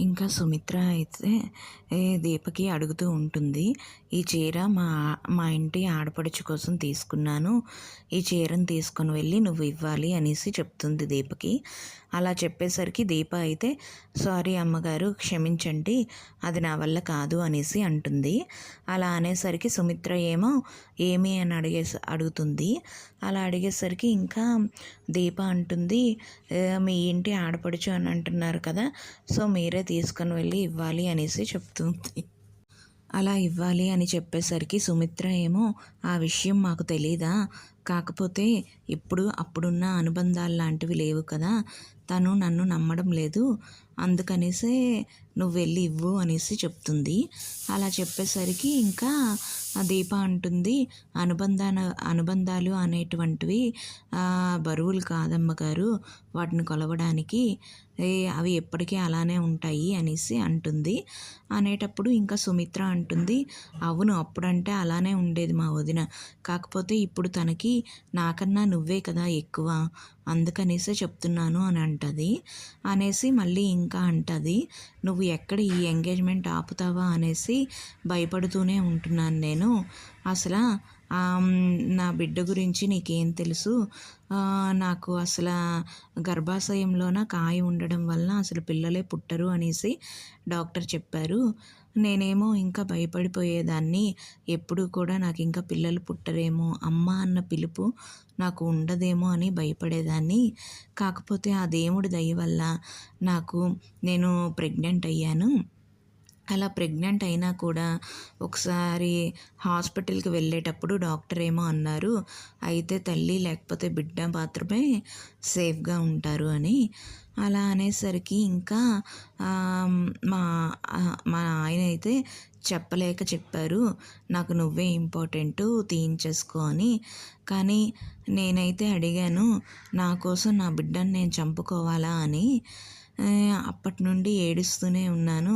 ఇంకా సుమిత్ర అయితే దీపకి అడుగుతూ ఉంటుంది ఈ చీర మా మా ఇంటి ఆడపడుచు కోసం తీసుకున్నాను. ఈ చీరను తీసుకొని వెళ్ళి నువ్వు ఇవ్వాలి అనేసి చెప్తుంది దీపకి. అలా చెప్పేసరికి దీప అయితే సారీ అమ్మగారు క్షమించండి అది నా వల్ల కాదు అనేసి అంటుంది. అలా అనేసరికి సుమిత్ర ఏమో ఏమి? అని అడిగే అడుగుతుంది. అలా అడిగేసరికి ఇంకా దీప అంటుంది మీ ఇంటి ఆడపడుచు అని అంటున్నారు కదా సో మీరే తీసుకొని వెళ్ళి ఇవ్వాలి అనేసి చెప్తుంది. అలా ఇవ్వాలి అని చెప్పేసరికి సుమిత్ర ఏమో ఆ విషయం మాకు తెలీదా? కాకపోతే ఇప్పుడు అప్పుడున్న అనుబంధాలు లాంటివి లేవు కదా. తను నన్ను నమ్మడం లేదు. అందుకనేసే నువ్వు వెళ్ళి ఇవ్వు అనేసి చెప్తుంది. అలా చెప్పేసరికి ఇంకా దీప అంటుంది అనుబంధాన అనుబంధాలు అనేటువంటివి బరువులు కాదమ్మ గారు. వాటిని కొలవడానికి అవి ఎప్పటికీ అలానే ఉంటాయి అనేసి అంటుంది. అనేటప్పుడు ఇంకా సుమిత్ర అంటుంది అవును అప్పుడంటే అలానే ఉండేది మా వదిన. కాకపోతే ఇప్పుడు తనకి నాకన్నా నువ్వే కదా ఎక్కువ. అందుకనేసే చెప్తున్నాను అని అంటుంది అనేసి మళ్ళీ ఇంకా అంటది నువ్వు ఎక్కడ ఈ ఎంగేజ్మెంట్ ఆపుతావా? అనేసి భయపడుతూనే ఉంటున్నాను నేను. అసలు నా బిడ్డ గురించి నీకేం తెలుసు? నాకు అసలు గర్భాశయంలోన కాయ ఉండడం వల్ల అసలు పిల్లలే పుట్టరు అనేసి డాక్టర్ చెప్పారు. నేనేమో ఇంకా భయపడిపోయేదాన్ని. ఎప్పుడు కూడా నాకు ఇంకా పిల్లలు పుట్టరేమో అమ్మ అన్న పిలుపు నాకు ఉండదేమో అని భయపడేదాన్ని. కాకపోతే ఆ దేవుడి దయ వల్ల నాకు నేను ప్రెగ్నెంట్ అయ్యాను. అలా ప్రెగ్నెంట్ అయినా కూడా ఒకసారి హాస్పిటల్కి వెళ్ళేటప్పుడు డాక్టర్ ఏమో అన్నారు అయితే తల్లి లేకపోతే బిడ్డ మాత్రమే సేఫ్గా ఉంటారు అని. అలా అనేసరికి ఇంకా మా మా ఆయన అయితే చెప్పలేక చెప్పారు నాకు నువ్వే ఇంపార్టెంట్ తీయించేసుకో అని. కానీ నేనైతే అడిగాను నా కోసం నా బిడ్డను నేను చంపుకోవాలా అని. అప్పటి నుండి ఏడుస్తూనే ఉన్నాను.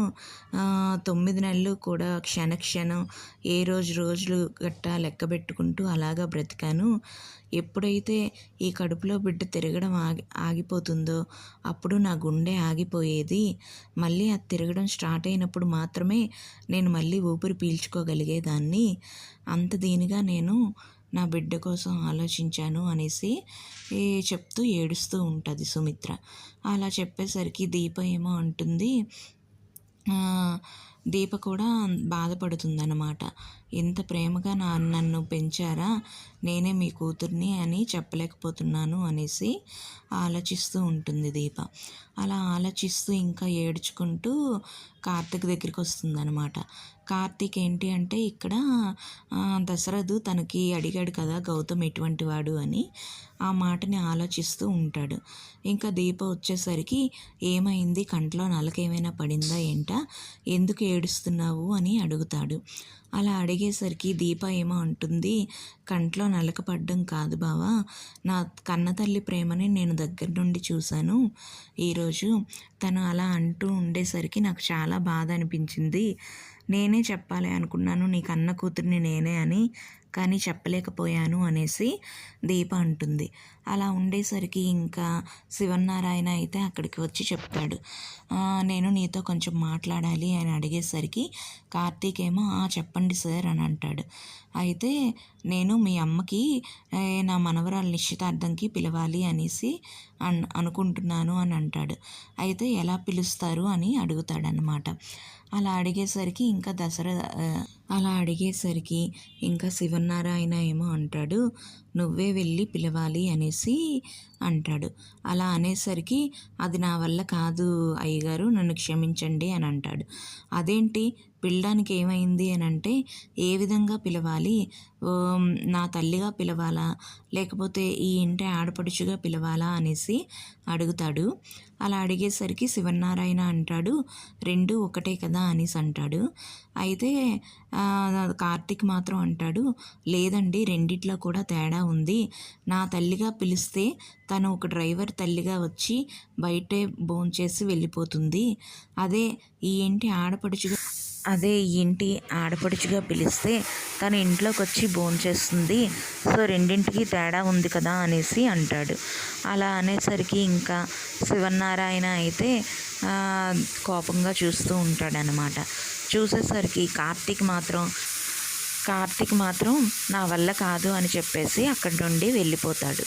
తొమ్మిది నెలలు కూడా క్షణ క్షణం ఏ రోజు రోజులు గట్టా లెక్క పెట్టుకుంటూ అలాగా బ్రతికాను. ఎప్పుడైతే ఈ కడుపులో బిడ్డ తిరగడం ఆగి ఆగిపోతుందో అప్పుడు నా గుండె ఆగిపోయేది. మళ్ళీ అది తిరగడం స్టార్ట్ అయినప్పుడు మాత్రమే నేను మళ్ళీ ఊపిరి పీల్చుకోగలిగేదాన్ని. అంత దీనిగా నేను నా బిడ్డ కోసం ఆలోచించాను అనేసి చెప్తూ ఏడుస్తూ ఉంటుంది సుమిత్ర. అలా చెప్పేసరికి దీప ఏమో అంటుంది దీప కూడా బాధపడుతుందన్నమాట. ఇంత ప్రేమగా నా నన్ను పెంచారా? నేనే మీ కూతుర్ని అని చెప్పలేకపోతున్నాను అనేసి ఆలోచిస్తూ ఉంటుంది దీప. అలా ఆలోచిస్తూ ఇంకా ఏడ్చుకుంటూ కార్తీక్ దగ్గరికి వస్తుందన్నమాట. కార్తీక్ ఏంటి అంటే ఇక్కడ దశరథు తనకి అడిగాడు కదా గౌతమ్ ఎటువంటి వాడు అని ఆ మాటని ఆలోచిస్తూ ఉంటాడు. ఇంకా దీప వచ్చేసరికి ఏమైంది? కంట్లో నలకేమైనా పడిందా? ఏంటా? ఎందుకు ఏడుస్తున్నావు అని అడుగుతాడు. అలా అడిగేసరికి దీప ఏమో అంటుంది కంట్లో నలకపడ్డం కాదు బావా. నా కన్నతల్లి ప్రేమని నేను దగ్గర నుండి చూశాను. ఈరోజు తను అలా అంటూ ఉండేసరికి నాకు చాలా బాధ అనిపించింది. నేనే చెప్పాలి అనుకున్నాను నీ కన్న కూతురిని నేనే అని. కానీ చెప్పలేకపోయాను అనేసి దీప అంటుంది. అలా ఉండేసరికి ఇంకా శివనారాయణ అయితే అక్కడికి వచ్చి చెప్తాడు. నేను నీతో కొంచెం మాట్లాడాలి అని అడిగేసరికి కార్తీక్ ఏమో "ఆ, చెప్పండి సార్ అని అంటాడు. అయితే నేను మీ అమ్మకి నా మనవరాలు నిశ్చితార్థంకి పిలవాలి అనేసి అన్ అనుకుంటున్నాను అని అంటాడు. అయితే ఎలా పిలుస్తారు అని అడుగుతాడనమాట అలా అడిగేసరికి ఇంకా దసరా అలా అడిగేసరికి ఇంకా సత్యనారాయణ ఏమో అంటాడు. నువ్వే వెళ్ళి పిలవాలి అనేసి అంటాడు. అలా అనేసరికి అది నా వల్ల కాదు అయ్యగారు నన్ను క్షమించండి అని అంటాడు. అదేంటి? పిల్లడానికి ఏమైంది అని అంటే ఏ విధంగా పిలవాలి? నా తల్లిగా పిలవాలా? లేకపోతే ఈ ఇంటి ఆడపడుచుగా పిలవాలా? అనేసి అడుగుతాడు. అలా అడిగేసరికి శివనారాయణ అంటాడు రెండు ఒకటే కదా? అనేసి అంటాడు. అయితే కార్తీక్ మాత్రం అంటాడు లేదండి రెండిట్లో కూడా తేడా ఉంది. నా తల్లిగా పిలిస్తే తను ఒక డ్రైవర్ తల్లిగా వచ్చి బయటే భోంచేసి వెళ్ళిపోతుంది. అదే ఈ ఇంటి ఆడపడుచుగా అదే ఇంటి ఆడపడుచుగా పిలిస్తే తన ఇంట్లోకి వచ్చి భోంచేస్తుంది సో రెండింటికి తేడా ఉంది కదా అనేసి అంటాడు. అలా అనేసరికి ఇంకా శివనారాయణ అయితే కోపంగా చూస్తూ ఉంటాడనమాట చూసేసరికి కార్తీక్ మాత్రం కార్తీక్ మాత్రం నా వల్ల కాదు అని చెప్పేసి అక్కడి నుండి వెళ్ళిపోతాడు.